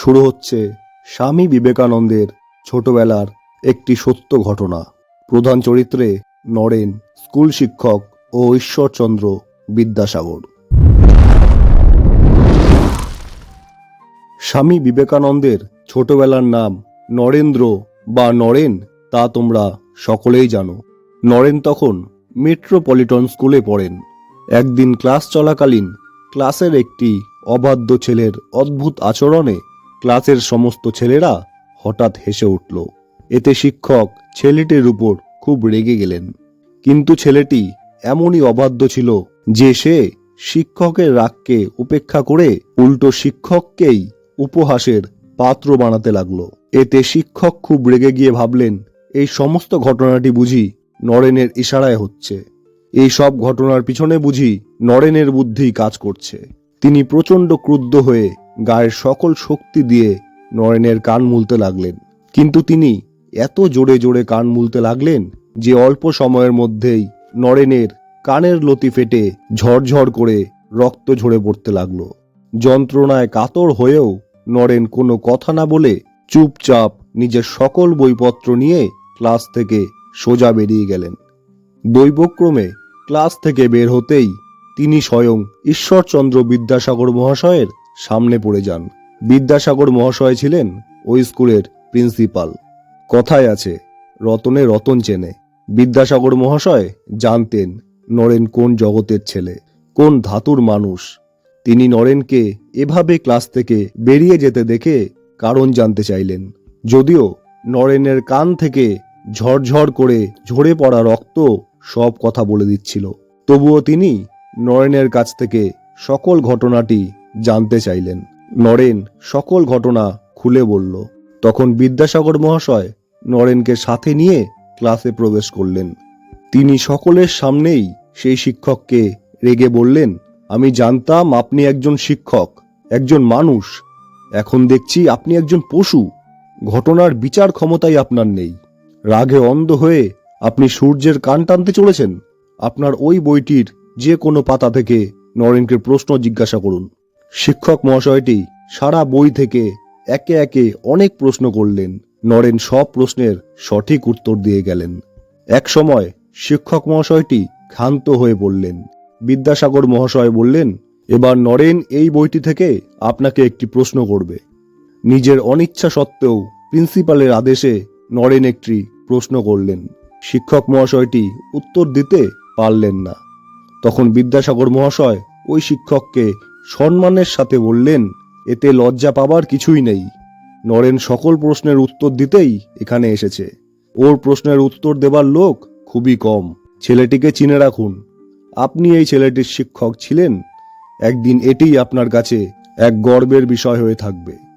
শুরু হচ্ছে স্বামী বিবেকানন্দের ছোটবেলার একটি সত্য ঘটনা। প্রধান চরিত্রে নরেন, স্কুল শিক্ষক ও ঈশ্বরচন্দ্র বিদ্যাসাগর। স্বামী বিবেকানন্দের ছোটবেলার নাম নরেন্দ্র বা নরেন, তা তোমরা সকলেই জানো। নরেন তখন মেট্রোপলিটন স্কুলে পড়েন। একদিন ক্লাস চলাকালীন ক্লাসের একটি অবাধ্য ছেলের অদ্ভুত আচরণে ক্লাসের সমস্ত ছেলেরা হঠাৎ হেসে উঠল। এতে শিক্ষক ছেলেটির উপর খুব রেগে গেলেন। কিন্তু ছেলেটি এমনই অবাধ্য ছিল যে সে শিক্ষকের রাগকে উপেক্ষা করে উল্টো শিক্ষককেই উপহাসের পাত্র বানাতে লাগল। এতে শিক্ষক খুব রেগে গিয়ে ভাবলেন, এই সমস্ত ঘটনাটি বুঝি নরেনের ইশারায় হচ্ছে। এই সব ঘটনার পিছনে বুঝি নরেনের বুদ্ধি কাজ করছে। তিনি প্রচণ্ড ক্রুদ্ধ হয়ে গায়ের সকল শক্তি দিয়ে নরেনের কান মুলতে লাগলেন। কিন্তু তিনি এত জোরে জোরে কান মুলতে লাগলেন যে অল্প সময়ের মধ্যেই নরেনের কানের লতি ফেটে ঝরঝর করে রক্ত ঝরে পড়তে লাগল। যন্ত্রণায় কাতর হয়েও নরেন কোনো কথা না বলে চুপচাপ নিজের সকল বইপত্র নিয়ে ক্লাস থেকে সোজা বেরিয়ে গেলেন। দৈবক্রমে ক্লাস থেকে বের হতেই তিনি স্বয়ং ঈশ্বরচন্দ্র বিদ্যাসাগর মহাশয়ের সামনে পড়ে যান। বিদ্যাসাগর মহাশয় ছিলেন ওই স্কুলের প্রিন্সিপাল। কথায় আছে, রতনে রতন চেনে। বিদ্যাসাগর মহাশয় জানতেন নরেন কোন জগতের ছেলে, কোন ধাতুর মানুষ। তিনি নরেনকে এভাবে ক্লাস থেকে বেরিয়ে যেতে দেখে কারণ জানতে চাইলেন। যদিও নরেনের কান থেকে ঝরঝর করে ঝরে পড়া রক্ত সব কথা বলে দিচ্ছিল। তবুও তিনি নরেনের কাছ থেকে সকল ঘটনাটি জানতে চাইলেন। নরেন সকল ঘটনা খুলে বলল। তখন বিদ্যাসাগর মহাশয় নরেনকে সাথে নিয়ে ক্লাসে প্রবেশ করলেন। তিনি সকলের সামনেই সেই শিক্ষককে রেগে বললেন, আমি জানতাম আপনি একজন শিক্ষক, একজন মানুষ। এখন দেখছি আপনি একজন পশু। ঘটনার বিচার ক্ষমতাই আপনার নেই। রাগে অন্ধ হয়ে আপনি সূর্যের কান টানতে চলেছেন। আপনার ওই বইটির যে কোনো পাতা থেকে নরেনকে প্রশ্ন জিজ্ঞাসা করুন। শিক্ষক মহাশয়টি সারা বই থেকে একে একে অনেক প্রশ্ন করলেন। নরেন সব প্রশ্নের সঠিক উত্তর দিয়ে গেলেন। এক সময় শিক্ষক মহাশয়টি ক্ষান্ত হয়ে পড়লেন বিদ্যাসাগর মহাশয় বললেন, এবার নরেন এই বইটি থেকে আপনাকে একটি প্রশ্ন করবে। নিজের অনিচ্ছা সত্ত্বেও প্রিন্সিপালের আদেশে নরেন একটি প্রশ্ন করলেন। শিক্ষক মহাশয়টি উত্তর দিতে পারলেন না। তখন বিদ্যাসাগর মহাশয় ওই শিক্ষককে সম্মানের সাথে বললেন, এতে লজ্জা পাবার কিছুই নেই। নরেন সকল প্রশ্নের উত্তর দিতেই এখানে এসেছে। ওর প্রশ্নের উত্তর দেবার লোক খুবই কম। ছেলেটিকে চিনে রাখুন। আপনি এই ছেলেটির শিক্ষক ছিলেন। একদিন এটি আপনার কাছে এক গর্বের বিষয় হয়ে থাকবে।